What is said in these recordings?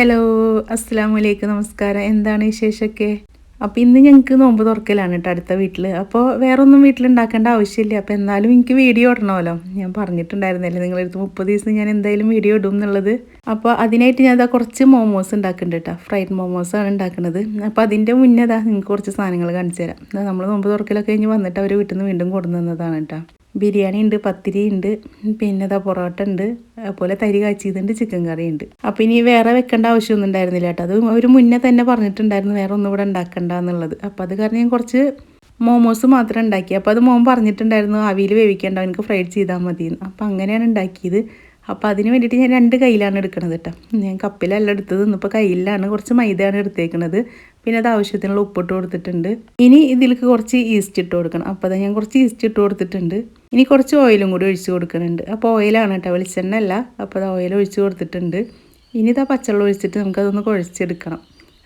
Hello അസ്സാം വലൈക്കും നമസ്കാരം എന്താണ് വിശേഷമൊക്കെ? അപ്പോൾ ഇന്ന് ഞങ്ങൾക്ക് നോമ്പ് തുറക്കലാണ് കേട്ടോ അടുത്ത വീട്ടിൽ അപ്പോൾ വേറെ ഒന്നും വീട്ടിൽ ഉണ്ടാക്കേണ്ട ആവശ്യമില്ല. അപ്പോൾ എന്നാലും എനിക്ക് വീഡിയോ ഇടണമല്ലോ. ഞാൻ പറഞ്ഞിട്ടുണ്ടായിരുന്നല്ലേ നിങ്ങളെടുത്ത് മുപ്പത് ദിവസം ഞാൻ എന്തായാലും വീഡിയോ ഇടും എന്നുള്ളത്. അപ്പോൾ അതിനായിട്ട് ഞാൻ കുറച്ച് മോമോസ് ഉണ്ടാക്കുന്നുണ്ട് കേട്ടോ ഫ്രൈഡ് മോമോസ് ആണ് ഉണ്ടാക്കുന്നത്. അപ്പോൾ അതിന്റെ മുന്നേ നിങ്ങൾക്ക് കുറച്ച് സാധനങ്ങൾ കാണിച്ചു തരാം. നമ്മൾ നോമ്പ് തുറക്കലൊക്കെ കഴിഞ്ഞ് വന്നിട്ട് അവർ വീട്ടിൽ നിന്ന് വീണ്ടും കൊണ്ടുവന്നതാണ് കേട്ടോ ബിരിയാണി ഉണ്ട് പത്തിരി ഉണ്ട് പിന്നെ ഇതാ പൊറോട്ട ഉണ്ട് അതുപോലെ തരി കാച്ചിയതുണ്ട് ചിക്കൻ കറി ഉണ്ട്. അപ്പോൾ ഇനി വേറെ വെക്കേണ്ട ആവശ്യമൊന്നും ഉണ്ടായിരുന്നില്ല കേട്ടോ. അത് ഒരു മുന്നേ തന്നെ പറഞ്ഞിട്ടുണ്ടായിരുന്നു വേറെ ഒന്നും ഇവിടെ ഉണ്ടാക്കണ്ട എന്നുള്ളത്. അപ്പോൾ അത് കാരണം ഞാൻ കുറച്ച് മോമോസ് മാത്രം ഉണ്ടാക്കി. അപ്പോൾ അത് മോൻ പറഞ്ഞിട്ടുണ്ടായിരുന്നു ആവിയിൽ വേവിക്കേണ്ട എനിക്ക് ഫ്രൈഡ് ചെയ്താൽ മതി അപ്പോൾ അങ്ങനെയാണ് ഉണ്ടാക്കിയത്. അപ്പോൾ അതിന് വേണ്ടിയിട്ട് ഞാൻ രണ്ട് കയ്യിലാണ് എടുക്കുന്നത് കേട്ടോ. ഞാൻ കപ്പിലല്ല എടുത്തത് ഇന്നിപ്പോൾ കയ്യിലാണ് കുറച്ച് മൈദയാണ് എടുത്തേക്കുന്നത് പിന്നെ അത് ആവശ്യത്തിനുള്ള ഉപ്പിട്ട് കൊടുത്തിട്ടുണ്ട്. ഇനി ഇതിലേക്ക് കുറച്ച് ഈസ്റ്റ് ഇട്ട് കൊടുക്കണം. അപ്പോൾ അത് ഞാൻ കുറച്ച് ഈസ്റ്റ് ഇട്ട് കൊടുത്തിട്ടുണ്ട്. ഇനി കുറച്ച് ഓയിലും കൂടി ഒഴിച്ച് കൊടുക്കുന്നുണ്ട്. അപ്പോൾ ഓയിലാണ് കേട്ടോ വെളിച്ചെണ്ണ അല്ല അപ്പോൾ അത് ഓയിൽ ഒഴിച്ച് കൊടുത്തിട്ടുണ്ട്. ഇനി ഇതാ പച്ചവെള്ളം ഒഴിച്ചിട്ട് നമുക്കതൊന്ന് കുഴച്ചെടുക്കണം.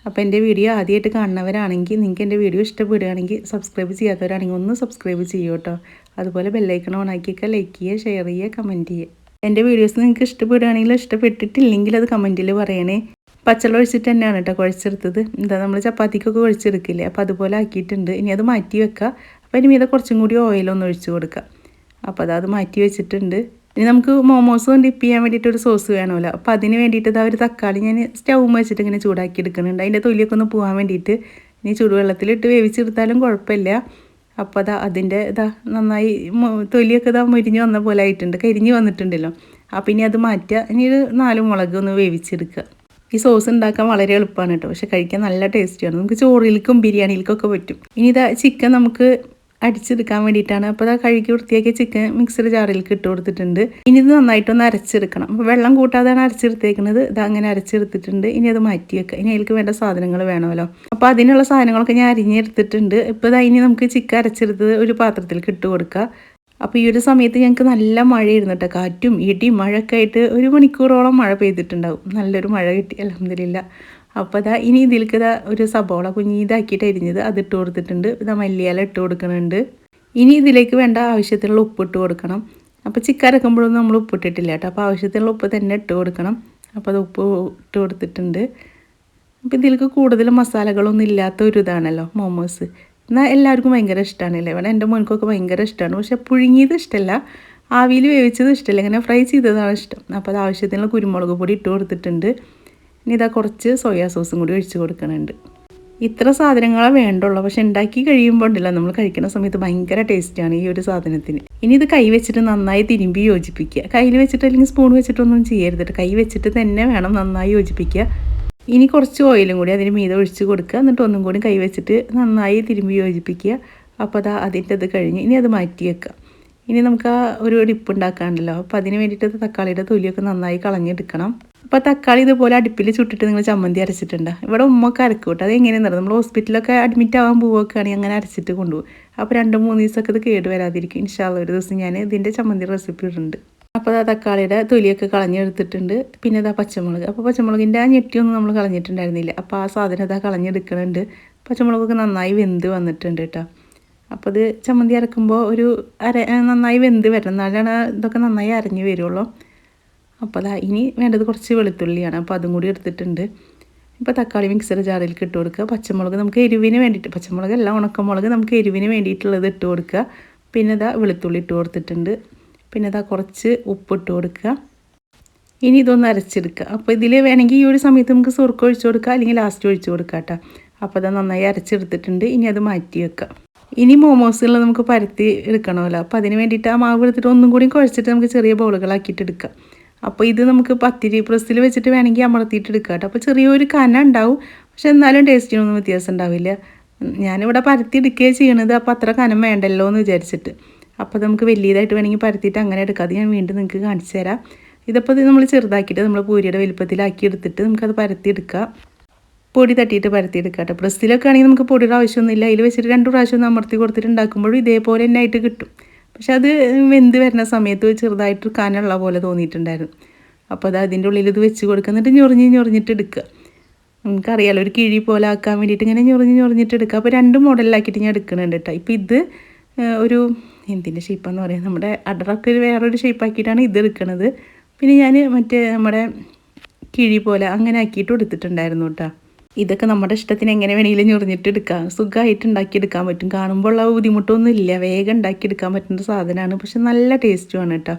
അപ്പോൾ എന്റെ വീഡിയോ ആദ്യമായിട്ട് കാണുന്നവരാണെങ്കിൽ നിങ്ങൾക്ക് എന്റെ വീഡിയോ ഇഷ്ടപ്പെടുകയാണെങ്കിൽ സബ്സ്ക്രൈബ് ചെയ്യാത്തവരാണെങ്കിൽ ഒന്ന് സബ്സ്ക്രൈബ് ചെയ്യൂ കേട്ടോ. അതുപോലെ ബെല്ലൈക്കൺ ഓൺ ആക്കിയൊക്കെ ലൈക്ക് ചെയ്യുക ഷെയർ ചെയ്യുക കമന്റ് ചെയ്യുക. എന്റെ വീഡിയോസ് നിങ്ങൾക്ക് ഇഷ്ടപ്പെടുകയാണെങ്കിൽ ഇഷ്ടപ്പെട്ടിട്ടില്ലെങ്കിൽ അത് കമന്റിൽ പറയണേ. പച്ചവെള്ളം ഒഴിച്ചിട്ട് തന്നെയാണ് കേട്ടോ കുഴച്ചെടുത്തത്. എന്താ നമ്മൾ ചപ്പാത്തിക്കൊക്കെ കുഴച്ചെടുക്കില്ലേ? അപ്പോൾ അതുപോലെ ആക്കിയിട്ടുണ്ട്. ഇനി അത് മാറ്റി വെക്കുക അപ്പോൾ ഇനി മീതെ കുറച്ചും കൂടി ഓയിലൊന്ന് ഒഴിച്ച് കൊടുക്കുക അപ്പോൾ അത് മാറ്റി വെച്ചിട്ടുണ്ട്. ഇനി നമുക്ക് മോമോസ് ഡിപ്പ് ചെയ്യാൻ വേണ്ടിയിട്ട് ഒരു സോസ് വേണമല്ലോ. അപ്പോൾ അതിന് വേണ്ടിയിട്ട് ഇതാ ഒരു തക്കാളി ഞാൻ സ്റ്റൗ വെച്ചിട്ട് ഇങ്ങനെ ചൂടാക്കി എടുക്കുന്നുണ്ട്. അതിന്റെ തൊലിയൊക്കെ ഒന്ന് പോകാൻ വേണ്ടിയിട്ട് ഇനി ചൂടുവെള്ളത്തിലിട്ട് വേവിച്ചെടുത്താലും കുഴപ്പമില്ല. അപ്പോൾ അതാ അതിന്റെ ഇതാ നന്നായി തൊലിയൊക്കെ ഇതാ മുരിഞ്ഞ് വന്ന പോലെ ആയിട്ടുണ്ട്. കരിഞ്ഞ് വന്നിട്ടുണ്ടല്ലോ. അപ്പോൾ ഇനി അത് മാറ്റുക. ഇനി ഒരു നാല് മുളക് ഒന്ന് വേവിച്ചെടുക്കുക. ഈ സോസ് ഉണ്ടാക്കാൻ വളരെ എളുപ്പമാണ് കേട്ടോ. പക്ഷെ കഴിക്കാൻ നല്ല ടേസ്റ്റിയാണ്. നമുക്ക് ചോറിലേക്കും ബിരിയാണിയിലേക്കൊക്കെ പറ്റും. ഇനി ഇതാ ചിക്കൻ നമുക്ക് അടിച്ചെടുക്കാൻ വേണ്ടിയിട്ടാണ്. അപ്പോൾ അത് കഴുകി വൃത്തിയാക്കിയ ചിക്കൻ മിക്സർ ജാറിലേക്ക് ഇട്ട് കൊടുത്തിട്ടുണ്ട്. ഇനി ഇത് നന്നായിട്ടൊന്ന് അരച്ചെടുക്കണം. അപ്പോൾ വെള്ളം കൂട്ടാതെയാണ് അരച്ചെടുത്തേക്കുന്നത്. ഇത് അങ്ങനെ അരച്ചെടുത്തിട്ടുണ്ട്. ഇനി അത് മാറ്റി വെക്കുക ഇനി അതിലേക്ക് വേണ്ട സാധനങ്ങൾ വേണമല്ലോ. അപ്പോൾ അതിനുള്ള സാധനങ്ങളൊക്കെ ഞാൻ അരിഞ്ഞെടുത്തിട്ടുണ്ട്. ഇപ്പോൾ ഇതാ ഇനി നമുക്ക് ചിക്കൻ അരച്ചെടുത്തത് ഒരു പാത്രത്തിലേക്ക് ഇട്ട് കൊടുക്കുക അപ്പോൾ ഈ ഒരു സമയത്ത് ഞങ്ങൾക്ക് നല്ല മഴയായിരുന്നു കേട്ടോ കാറ്റും ഇടിയും മഴയൊക്കെ ആയിട്ട് ഒരു മണിക്കൂറോളം മഴ പെയ്തിട്ടുണ്ടാവും. നല്ലൊരു മഴ കിട്ടി അലഹമില്ല അപ്പോൾ അതാ ഇനി ഇതിലേക്ക് ഇതാ ഒരു സബോള കുഞ്ഞിതാക്കിയിട്ട് അരിഞ്ഞത് അത് ഇട്ട് കൊടുത്തിട്ടുണ്ട്. ഇതാ മല്ലിയില ഇട്ട് കൊടുക്കുന്നുണ്ട് ഇനി ഇതിലേക്ക് വേണ്ട ആവശ്യത്തിനുള്ള ഉപ്പ് ഇട്ട് കൊടുക്കണം. അപ്പോൾ ചിക്കൻ അരക്കുമ്പോഴൊന്നും നമ്മൾ ഉപ്പിട്ടിട്ടില്ല കേട്ടോ. അപ്പോൾ ആവശ്യത്തിനുള്ള ഉപ്പ് തന്നെ ഇട്ട് കൊടുക്കണം. അപ്പോൾ അത് ഉപ്പ് ഇട്ട് കൊടുത്തിട്ടുണ്ട്. അപ്പോൾ ഇതിലേക്ക് കൂടുതൽ മസാലകളൊന്നും ഇല്ലാത്ത ഒരു ഇതാണല്ലോ മോമോസ്. എന്നാൽ എല്ലാവർക്കും ഭയങ്കര ഇഷ്ടമാണല്ലേ ഇവിടെ എന്റെ മോൻക്കൊക്കെ ഭയങ്കര ഇഷ്ടമാണ് പക്ഷേ പുഴുങ്ങിയത് ഇഷ്ടമല്ല ആവിയിൽ വേവിച്ചത് ഇഷ്ടമല്ല ഇങ്ങനെ ഫ്രൈ ചെയ്തതാണ് ഇഷ്ടം. അപ്പോൾ അത് ആവശ്യത്തിനുള്ള കുരുമുളക് പൊടി ഇട്ട് കൊടുത്തിട്ടുണ്ട്. ഇനി ഇതാ കുറച്ച് സോയാ സോസും കൂടി ഒഴിച്ച് കൊടുക്കുന്നുണ്ട്. ഇത്ര സാധനങ്ങളെ വേണ്ടുള്ളൂ. പക്ഷെ ഉണ്ടാക്കി കഴിയുമ്പോൾ ഉണ്ടല്ലോ നമ്മൾ കഴിക്കുന്ന സമയത്ത് ഭയങ്കര ടേസ്റ്റാണ് ഈ ഒരു സാധനത്തിന്. ഇനി ഇത് കൈ വെച്ചിട്ട് നന്നായി തിരുമ്പി യോജിപ്പിക്കുക. കയ്യിൽ വെച്ചിട്ട് അല്ലെങ്കിൽ സ്പൂൺ വെച്ചിട്ടൊന്നും ചെയ്യരുത് കൈ വെച്ചിട്ട് തന്നെ വേണം നന്നായി യോജിപ്പിക്കുക. ഇനി കുറച്ച് ഓയിലും കൂടി അതിന് മീത ഒഴിച്ച് കൊടുക്കുക. എന്നിട്ട് ഒന്നും കൂടി കൈവച്ചിട്ട് നന്നായി തിരുമ്പി യോജിപ്പിക്കുക. അപ്പോൾ അതാ അതിന്റെ അത് കഴിഞ്ഞ് ഇനി അത് മാറ്റി വെക്കുക. ഇനി നമുക്ക് ആ ഒരു ഡിപ്പ് ഉണ്ടാക്കാണ്ടല്ലോ അപ്പോൾ അതിന് വേണ്ടിയിട്ട് തക്കാളിയുടെ തൊലിയൊക്കെ നന്നായി കളഞ്ഞെടുക്കണം. അപ്പോൾ തക്കാളി ഇതുപോലെ അടുപ്പിൽ ചുട്ടിട്ട് നിങ്ങൾ ചമ്മന്തി അരച്ചിട്ടുണ്ട്? ഇവിടെ ഉമ്മക്ക് അരക്കൂട്ടോ. കേട്ടോ അത് എങ്ങനെയാണെന്ന് നമ്മൾ ഹോസ്പിറ്റലൊക്കെ അഡ്മിറ്റ് ആവാൻ പോവുകയാണെങ്കിൽ അങ്ങനെ അരച്ചിട്ട് കൊണ്ടുപോകും. അപ്പോൾ രണ്ട് മൂന്ന് ദിവസമൊക്കെ ഇത് കേട് വരാതിരിക്കും ഇൻഷാല്ല ഒരു ദിവസം ഞാൻ ഇതിന്റെ ചമ്മന്തി റെസിപ്പി ഇടുന്നുണ്ട്. അപ്പോൾ തക്കാളിയുടെ തൊലിയൊക്കെ കളഞ്ഞെടുത്തിട്ടുണ്ട്. പിന്നെ ഇതാ പച്ചമുളക്. അപ്പോൾ പച്ചമുളകിന്റെ ആ ഞെട്ടിയൊന്നും നമ്മൾ കളഞ്ഞിട്ടുണ്ടായിരുന്നില്ല. അപ്പോൾ ആ സാധനം ഇതാ കളഞ്ഞെടുക്കണുണ്ട്. പച്ചമുളകൊക്കെ നന്നായി വെന്ത് വന്നിട്ടുണ്ട് കേട്ടോ. അപ്പോൾ ഇത് ചമ്മന്തി അരക്കുമ്പോൾ ഒരു അര നന്നായി വെന്ത് വരണം. എന്നാലാണ് ഇതൊക്കെ നന്നായി അരഞ്ഞ് വരുള്ളൂ. അപ്പോൾ അതാ ഇനി വേണ്ടത് കുറച്ച് വെളുത്തുള്ളിയാണ്. അപ്പോൾ അതും കൂടി എടുത്തിട്ടുണ്ട്. ഇപ്പോൾ തക്കാളി മിക്സർ ജാറിലേക്ക് ഇട്ട് കൊടുക്കുക. പച്ചമുളക് നമുക്ക് എരിവിന് വേണ്ടിയിട്ട് പച്ചമുളക് അല്ല ഉണക്കമുളക് നമുക്ക് എരിവിന് വേണ്ടിയിട്ടുള്ളത് ഇട്ട് കൊടുക്കുക. പിന്നെ ഇതാ വെളുത്തുള്ളി ഇട്ട് കൊടുത്തിട്ടുണ്ട്. പിന്നെ ഇതാ കുറച്ച് ഉപ്പിട്ട് കൊടുക്കുക. ഇനി ഇതൊന്ന് അരച്ചെടുക്കുക. അപ്പോൾ ഇതിൽ വേണമെങ്കിൽ ഈ ഒരു സമയത്ത് നമുക്ക് സുർക്ക ഒഴിച്ചു കൊടുക്കുക അല്ലെങ്കിൽ ലാസ്റ്റ് ഒഴിച്ചു കൊടുക്കുക കേട്ടോ. അപ്പോൾ അത് നന്നായി അരച്ചെടുത്തിട്ടുണ്ട്. ഇനി അത് മാറ്റി വെക്കുക ഇനി മോമോസുകൾ നമുക്ക് പരത്തി എടുക്കണമല്ലോ. അപ്പോൾ അതിന് വേണ്ടിയിട്ട് ആ മാവ് എടുത്തിട്ട് ഒന്നും കൂടി കുഴച്ചിട്ട് നമുക്ക് ചെറിയ ബോളുകളാക്കിയിട്ട് എടുക്കാം. അപ്പോൾ ഇത് നമുക്ക് പത്തിരി പ്രസ്സിൽ വെച്ചിട്ട് വേണമെങ്കിൽ അമർത്തിയിട്ട് എടുക്കാം കേട്ടോ. അപ്പോൾ ചെറിയൊരു കന ഉണ്ടാവും. പക്ഷെ എന്നാലും ടേസ്റ്റിനൊന്നും വ്യത്യാസം ഉണ്ടാവില്ല. ഞാനിവിടെ പരത്തി എടുക്കുകയാണ് ചെയ്യണത്. അപ്പോൾ അത്ര കനം വേണ്ടല്ലോ എന്ന് വിചാരിച്ചിട്ട്. അപ്പോൾ നമുക്ക് വലിയതായിട്ട് വേണമെങ്കിൽ പരത്തിയിട്ട് അങ്ങനെ എടുക്കാം. അത് ഞാൻ വീണ്ടും നിങ്ങൾക്ക് കാണിച്ചു തരാം. ഇതിപ്പോൾ നമ്മൾ ചെറുതാക്കിയിട്ട് നമ്മൾ പൂരിയുടെ വലുപ്പത്തിലാക്കി എടുത്തിട്ട് നമുക്കത് പരത്തിയെടുക്കാം. പൊടി തട്ടിയിട്ട് പരത്തിയെടുക്കാം കേട്ടോ. പ്രസ്സിലൊക്കെ ആണെങ്കിൽ നമുക്ക് പൊടിയുടെ ആവശ്യമൊന്നുമില്ല. അതിൽ വെച്ചിട്ട് രണ്ട് പ്രാവശ്യം ഒന്ന് അമർത്തി കൊടുത്തിട്ട് ഉണ്ടാക്കുമ്പോഴും ഇതേപോലെ തന്നെ ആയിട്ട് കിട്ടും. പക്ഷെ അത് വെന്ത് വരുന്ന സമയത്ത് ചെറുതായിട്ട് കനുള്ള പോലെ തോന്നിയിട്ടുണ്ടായിരുന്നു. അപ്പോൾ അത് അതിന്റെ ഉള്ളിൽ ഇത് വെച്ച് കൊടുക്കുക. എന്നിട്ട് ഞൊറിഞ്ഞ് ഞൊറിഞ്ഞിട്ട് എടുക്കുക. നമുക്കറിയാലോ ഒരു കിഴി പോലെ ആക്കാൻ വേണ്ടിയിട്ട് ഇങ്ങനെ ഞൊറിഞ്ഞ് ഞൊറിഞ്ഞിട്ട് എടുക്കുക. അപ്പോൾ രണ്ട് മോഡലിലാക്കിയിട്ട് ഞാൻ എടുക്കുന്നുണ്ട് കേട്ടോ. ഇപ്പോൾ ഇത് ഒരു എന്തിന്റെ ഷേപ്പാന്ന് പറയാം. നമ്മുടെ അടറൊക്കെ ഒരു വേറൊരു ഷേപ്പാക്കിയിട്ടാണ് ഇത് എടുക്കണത്. പിന്നെ ഞാൻ മറ്റേ നമ്മുടെ കിഴി പോലെ അങ്ങനെ ആക്കിയിട്ട് എടുത്തിട്ടുണ്ടായിരുന്നു കേട്ടോ. ഇതൊക്കെ നമ്മുടെ ഇഷ്ടത്തിന് എങ്ങനെ വേണമെങ്കിലും ഞൊറിഞ്ഞിട്ട് എടുക്കാം. സുഖമായിട്ട് ഉണ്ടാക്കിയെടുക്കാൻ പറ്റും. കാണുമ്പോൾ ഉള്ള ബുദ്ധിമുട്ടൊന്നും ഇല്ല. വേഗം ഉണ്ടാക്കിയെടുക്കാൻ പറ്റുന്ന സാധനമാണ്. പക്ഷെ നല്ല ടേസ്റ്റുമാണ് കേട്ടോ.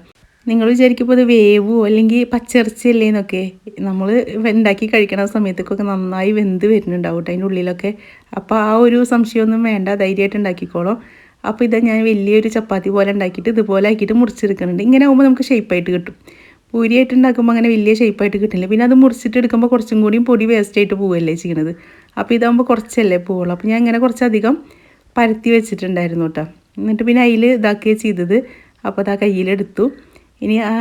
നിങ്ങൾ വിചാരിക്കുമ്പോൾ അത് വേവോ അല്ലെങ്കിൽ പച്ചിറച്ചി അല്ലേ എന്നൊക്കെ. നമ്മൾ ഉണ്ടാക്കി കഴിക്കണ സമയത്തൊക്കെ നന്നായി വെന്ത് വരുന്നുണ്ടാവും കേട്ടോ അതിന്റെ ഉള്ളിലൊക്കെ. അപ്പോൾ ആ ഒരു സംശയമൊന്നും വേണ്ട. ധൈര്യമായിട്ട് ഉണ്ടാക്കിക്കോളൂ. അപ്പോൾ ഇതാ ഞാൻ വലിയൊരു ചപ്പാത്തി പോലെ ഉണ്ടാക്കിയിട്ട് ഇതുപോലെ ആക്കിയിട്ട് മുറിച്ചെടുക്കുന്നുണ്ട്. ഇങ്ങനെ ആകുമ്പോൾ നമുക്ക് ഷേപ്പായിട്ട് കിട്ടും. പൂരിയായിട്ട് ഉണ്ടാക്കുമ്പോൾ അങ്ങനെ വലിയ ഷേപ്പായിട്ട് കിട്ടില്ല പിന്നെ അത് മുറിച്ചിട്ട് എടുക്കുമ്പോൾ കുറച്ചും കൂടിയും പൊടി വേസ്റ്റായിട്ട് പോവുകയല്ലേ ചെയ്യണത്. അപ്പോൾ ഇതാകുമ്പോൾ കുറച്ചല്ലേ പോവുള്ളൂ. അപ്പോൾ ഞാൻ ഇങ്ങനെ കുറച്ചധികം പരത്തി വെച്ചിട്ടുണ്ടായിരുന്നു കേട്ടോ. എന്നിട്ട് പിന്നെ അതിൽ ഇതാക്കുകയാണ് ചെയ്തത് അപ്പോൾ അത് ആ കയ്യിലെടുത്തു. ഇനി ആ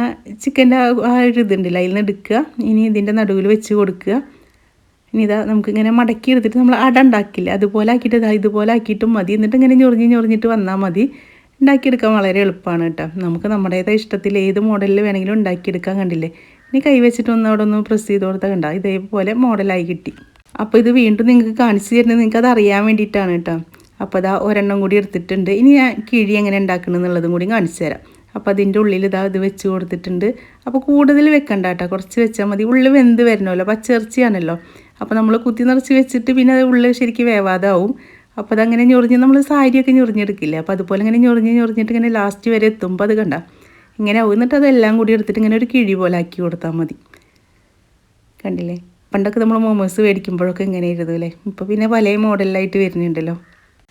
ചിക്കന്റെ ആ ഒരു ഇതുണ്ടല്ലോ അതിൽ നിന്ന് എടുക്കുക. ഇനി ഇതിന്റെ നടുവിൽ വെച്ച് കൊടുക്കുക. ഇനി ഇതാ നമുക്കിങ്ങനെ മടക്കി എടുത്തിട്ട് നമ്മൾ അട ഉണ്ടാക്കില്ല? അതുപോലെ ആക്കിയിട്ട് ഇതാ ഇതുപോലെ ആക്കിയിട്ടും മതി. എന്നിട്ട് ഇങ്ങനെ ഞൊറിഞ്ഞ് ഞൊറിഞ്ഞിട്ട് വന്നാൽ മതി. ഉണ്ടാക്കിയെടുക്കാൻ വളരെ എളുപ്പമാണ് കേട്ടോ. നമുക്ക് നമ്മുടേതായ ഇഷ്ടത്തിൽ ഏത് മോഡലിൽ വേണമെങ്കിലും ഉണ്ടാക്കിയെടുക്കാൻ കണ്ടില്ലേ? ഇനി കൈ വെച്ചിട്ട് ഒന്ന് അവിടെ ഒന്ന് പ്രസ് ചെയ്ത് കൊടുത്താൽ കണ്ട? ഇതേപോലെ മോഡലായി കിട്ടി. അപ്പോൾ ഇത് വീണ്ടും നിങ്ങൾക്ക് കാണിച്ചു തരുന്നത് നിങ്ങൾക്ക് അത് അറിയാൻ വേണ്ടിയിട്ടാണ് കേട്ടോ. അപ്പോൾ അതാ ഒരെണ്ണം കൂടി എടുത്തിട്ടുണ്ട്. ഇനി ഞാൻ കിഴി എങ്ങനെ ഉണ്ടാക്കണം എന്നുള്ളതും കൂടി കാണിച്ചു തരാം. അപ്പോൾ അതിന്റെ ഉള്ളിൽ ഇതാ ഇത് വെച്ച് കൊടുത്തിട്ടുണ്ട്. അപ്പോൾ കൂടുതൽ വെക്കണ്ട കേട്ടോ. കുറച്ച് വെച്ചാൽ മതി. ഉള്ളിൽ വെന്ത് വരണമല്ലോ. പച്ചിറച്ചിയാണല്ലോ അപ്പോൾ നമ്മൾ കുത്തി നിറച്ച് വെച്ചിട്ട് പിന്നെ അത് ഉള്ളിൽ ശരിക്കും വേവാതാവും. അപ്പോൾ അതങ്ങനെ ഞൊറിഞ്ഞ് നമ്മൾ സാരിയൊക്കെ ഞൊറിഞ്ഞെടുക്കില്ലേ? അപ്പോൾ അതുപോലെ ഇങ്ങനെ ഞൊറിഞ്ഞ് ഞൊറിഞ്ഞിട്ട് ഇങ്ങനെ ലാസ്റ്റ് വരെ എത്തുമ്പോൾ അത് കണ്ട. ഇങ്ങനെ എന്നിട്ട് അതെല്ലാം കൂടി എടുത്തിട്ട് ഇങ്ങനെ ഒരു കിഴി പോലെ ആക്കി കൊടുത്താൽ മതി. കണ്ടില്ലേ? പണ്ടൊക്കെ നമ്മൾ മോമോസ് മേടിക്കുമ്പോഴൊക്കെ ഇങ്ങനെ ഇരുന്നു അല്ലേ? ഇപ്പോൾ പിന്നെ പല മോഡലായിട്ട് വരുന്നുണ്ടല്ലോ.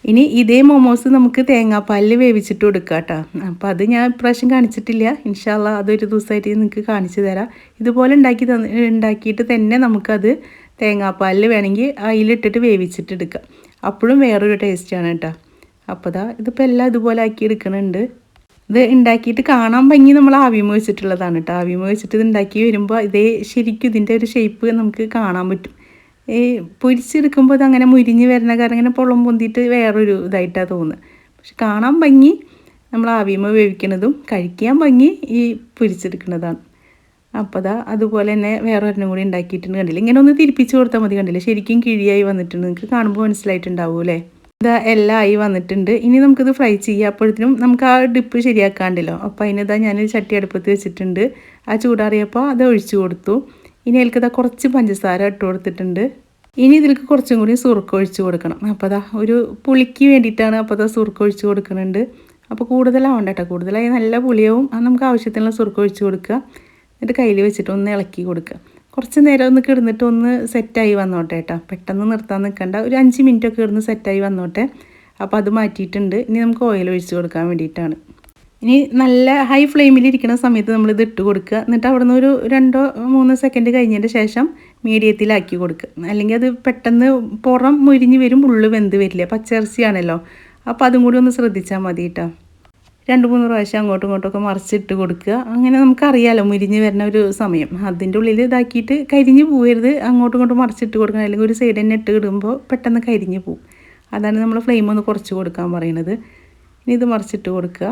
ഇനി ഇതേ മോമോസ് നമുക്ക് തേങ്ങാപ്പാലിൽ വേവിച്ചിട്ട് കൊടുക്കാം കേട്ടോ അപ്പോൾ അത് ഞാൻ ഇപ്രാവശ്യം കാണിച്ചിട്ടില്ല. ഇൻഷാല്ല അതൊരു ദിവസമായിട്ട് നിങ്ങൾക്ക് കാണിച്ചു തരാം. ഇതുപോലെ ഉണ്ടാക്കി തന്ന് ഉണ്ടാക്കിയിട്ട് തന്നെ നമുക്കത് തേങ്ങാപ്പാലിൽ വേണമെങ്കിൽ അതിലിട്ടിട്ട് വേവിച്ചിട്ട് എടുക്കുക. അപ്പോഴും വേറൊരു ടേസ്റ്റാണ് കേട്ടോ. അപ്പോൾ ദാ ഇതിപ്പോൾ എല്ലാം ഇതുപോലെ ആക്കി എടുക്കണുണ്ട്. ഇത് ഉണ്ടാക്കിയിട്ട് കാണാൻ ഭംഗി നമ്മൾ ആവിമ വെച്ചിട്ടുള്ളതാണ് കേട്ടോ. ആവിമ വെച്ചിട്ട് ഇത് ഉണ്ടാക്കി വരുമ്പോൾ ഇതേ ശരിക്കും ഇതിന്റെ ഒരു ഷേപ്പ് നമുക്ക് കാണാൻ പറ്റും. ഈ പൊരിച്ചെടുക്കുമ്പോൾ അതങ്ങനെ മുരിഞ്ഞ് വരുന്ന കാരണം ഇങ്ങനെ പൊള്ളം പൊന്തിയിട്ട് വേറൊരു ഇതായിട്ടാണ് തോന്നുന്നത്. പക്ഷെ കാണാൻ ഭംഗി നമ്മൾ ആവിമ വേവിക്കണതും കഴിക്കാൻ ഭംഗി ഈ പൊരിച്ചെടുക്കുന്നതാണ്. അപ്പോൾ അതാ അതുപോലെ തന്നെ വേറെ ഒരെണ്ണം കൂടി ഉണ്ടാക്കിയിട്ടുണ്ട് കണ്ടില്ല? ഇങ്ങനെ ഒന്ന് തിരിപ്പിച്ച് കൊടുത്താൽ മതി കണ്ടില്ല? ശരിക്കും കിഴിയായി വന്നിട്ടുണ്ട്. നിങ്ങൾക്ക് കാണുമ്പോൾ മനസ്സിലായിട്ടുണ്ടാവും അല്ലേ? ഇതാ എല്ലാം ആയി വന്നിട്ടുണ്ട്. ഇനി നമുക്കിത് ഫ്രൈ ചെയ്യാം. അപ്പോഴത്തേനും നമുക്ക് ആ ഡിപ്പ് ശരിയാക്കാണ്ടല്ലോ. അപ്പോൾ അതിനിതാ ഞാൻ ചട്ടി അടുപ്പത്ത് വെച്ചിട്ടുണ്ട്. ആ ചൂടാറിയപ്പോൾ അത് ഒഴിച്ചു കൊടുത്തു. ഇനി അതിൽക്കതാ കുറച്ച് പഞ്ചസാര ഇട്ട് കൊടുത്തിട്ടുണ്ട്. ഇനി ഇതിൽക്ക് കുറച്ചും കൂടി സുറുക്ക ഒഴിച്ച് കൊടുക്കണം. അപ്പോൾ അതാ ഒരു പുളിക്ക് വേണ്ടിയിട്ടാണ് അപ്പോൾ അതാ സുറുക്ക ഒഴിച്ച് കൊടുക്കുന്നുണ്ട്. അപ്പോൾ കൂടുതലാവണ്ട കേട്ടോ കൂടുതലായി നല്ല പുളിയാവും. അത് നമുക്ക് ആവശ്യത്തിനുള്ള സുറുക്ക ഒഴിച്ച് കൊടുക്കുക. എന്നിട്ട് കയ്യിൽ വെച്ചിട്ട് ഒന്ന് ഇളക്കി കൊടുക്കുക. കുറച്ച് നേരം ഒന്ന് കിടന്നിട്ട് ഒന്ന് സെറ്റായി വന്നോട്ടെ കേട്ടോ പെട്ടെന്ന് നിർത്താൻ നിൽക്കണ്ട. ഒരു അഞ്ച് മിനിറ്റ് ഒക്കെ കിടന്ന് സെറ്റായി വന്നോട്ടെ. അപ്പോൾ അത് മാറ്റിയിട്ടുണ്ട്. ഇനി നമുക്ക് ഓയിൽ ഒഴിച്ച് കൊടുക്കാൻ വേണ്ടിയിട്ടാണ്. ഇനി നല്ല ഹൈ ഫ്ലെയിമിൽ ഇരിക്കുന്ന സമയത്ത് നമ്മൾ ഇത് ഇട്ട് കൊടുക്കുക. എന്നിട്ട് അവിടെ നിന്ന് ഒരു രണ്ടോ മൂന്നോ സെക്കൻഡ് കഴിഞ്ഞതിന്റെ ശേഷം മീഡിയത്തിലാക്കി കൊടുക്കുക. അല്ലെങ്കിൽ അത് പെട്ടെന്ന് പുറം മുരിഞ്ഞ് വരും ഉള്ളു വെന്ത് വരില്ല. പച്ചറിച്ചിയാണല്ലോ അപ്പോൾ അതും കൂടി ഒന്ന് ശ്രദ്ധിച്ചാൽ മതി കേട്ടോ രണ്ട് മൂന്ന് പ്രാവശ്യം അങ്ങോട്ടും ഇങ്ങോട്ടൊക്കെ മറിച്ചിട്ട് കൊടുക്കുക. അങ്ങനെ നമുക്കറിയാലോ മുരിഞ്ഞ് വരുന്ന ഒരു സമയം. അതിന്റെ ഉള്ളിൽ ഇതാക്കിയിട്ട് കരിഞ്ഞ് പോകരുത് അങ്ങോട്ടും ഇങ്ങോട്ടും മറിച്ചിട്ട് കൊടുക്കണം. അല്ലെങ്കിൽ ഒരു സൈഡ് തന്നെ ഇട്ട് ഇടുമ്പോൾ പെട്ടെന്ന് കരിഞ്ഞ് പോവും. അതാണ് നമ്മൾ ഫ്ലെയിം ഒന്ന് കുറച്ച് കൊടുക്കാൻ പറയണത്. ഇനി ഇത് മറിച്ചിട്ട് കൊടുക്കുക.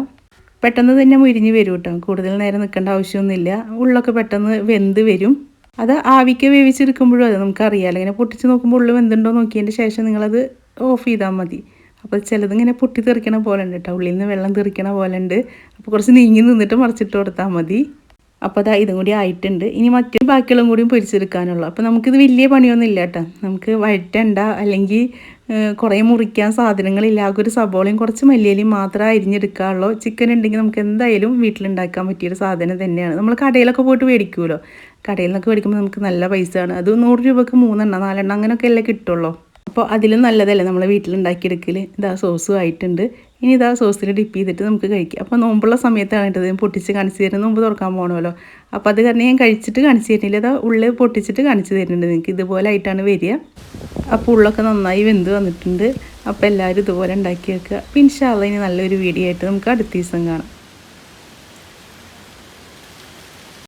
പെട്ടെന്ന് തന്നെ മുരിഞ്ഞ് വരും കേട്ടോ കൂടുതൽ നേരം നിൽക്കേണ്ട ആവശ്യമൊന്നുമില്ല. ഉള്ളൊക്കെ പെട്ടെന്ന് വെന്ത് വരും. അത് ആവിക്ക് വേവിച്ചെടുക്കുമ്പോഴും അത് നമുക്കറിയാമല്ലോ ഇങ്ങനെ പൊട്ടിച്ച് നോക്കുമ്പോൾ ഉള്ളു വെന്തുണ്ടോ നോക്കിയതിന്റെ ശേഷം നിങ്ങളത് ഓഫ് ചെയ്താൽ മതി. അപ്പോൾ ചിലതിങ്ങനെ പൊട്ടി തെറിക്കണ പോലെ ഉണ്ട് കേട്ടോ. ഉള്ളിൽ നിന്ന് വെള്ളം തെറിക്കണ പോലെ ഉണ്ട് അപ്പോൾ കുറച്ച് നീങ്ങി നിന്നിട്ട് മറിച്ചിട്ട് കൊടുത്താൽ മതി. അപ്പോൾ അതാ ഇതും കൂടി ആയിട്ടുണ്ട്. ഇനി മറ്റു ബാക്കിയുള്ള കൂടിയും പൊരിച്ചെടുക്കാനുള്ളൂ അപ്പോൾ നമുക്കിത് വലിയ പണിയൊന്നും ഇല്ല കേട്ടോ. നമുക്ക് വഴറ്റണ്ട. അല്ലെങ്കിൽ കുറേ മുറിക്കാൻ സാധനങ്ങളില്ല. ആകെ ഒരു സബോളയും കുറച്ച് മല്ലിയിലയും മാത്രമേ അരിഞ്ഞെടുക്കാറുള്ളൂ ചിക്കൻ ഉണ്ടെങ്കിൽ നമുക്ക് എന്തായാലും വീട്ടിലുണ്ടാക്കാൻ പറ്റിയൊരു സാധനം തന്നെയാണ്. നമ്മൾ കടയിലൊക്കെ പോയിട്ട് മേടിക്കുമല്ലോ. കടയിൽ നിന്നൊക്കെ മേടിക്കുമ്പോൾ നമുക്ക് നല്ല പൈസയാണ്. അത് നൂറ് രൂപക്ക് മൂന്നെണ്ണം നാലെണ്ണം അങ്ങനെയൊക്കെ അല്ലേ കിട്ടുള്ളൂ. അപ്പോൾ അതിലും നല്ലതല്ലേ നമ്മൾ വീട്ടിലുണ്ടാക്കിയെടുക്കൽ ഇതാ സോസും ആയിട്ടുണ്ട്. ഇനി ഇതാ സോസിൽ ഡിപ്പ് ചെയ്തിട്ട് നമുക്ക് കഴിക്കാം. അപ്പോൾ നോമ്പുള്ള സമയത്താണ് കേട്ടത് പൊട്ടിച്ച് കാണിച്ചു തരുന്നത് നോമ്പ് തുറക്കാൻ പോകണമല്ലോ അപ്പോൾ അത് കാരണം ഞാൻ കഴിച്ചിട്ട് കാണിച്ചു തരുന്നില്ല. അതാ ഉള്ളിൽ പൊട്ടിച്ചിട്ട് കാണിച്ചു തരുന്നുണ്ട് നിങ്ങൾക്ക് ഇതുപോലെ ആയിട്ടാണ് വരിക. അപ്പോൾ ഉള്ളൊക്കെ നന്നായി വെന്ത് വന്നിട്ടുണ്ട്. അപ്പോൾ എല്ലാവരും ഇതുപോലെ ഉണ്ടാക്കി വെക്കുക അപ്പോൾ ഇൻഷാല്ല ഇനി നല്ലൊരു വീഡിയോ ആയിട്ട് നമുക്ക് അടുത്ത ദിവസം കാണാം.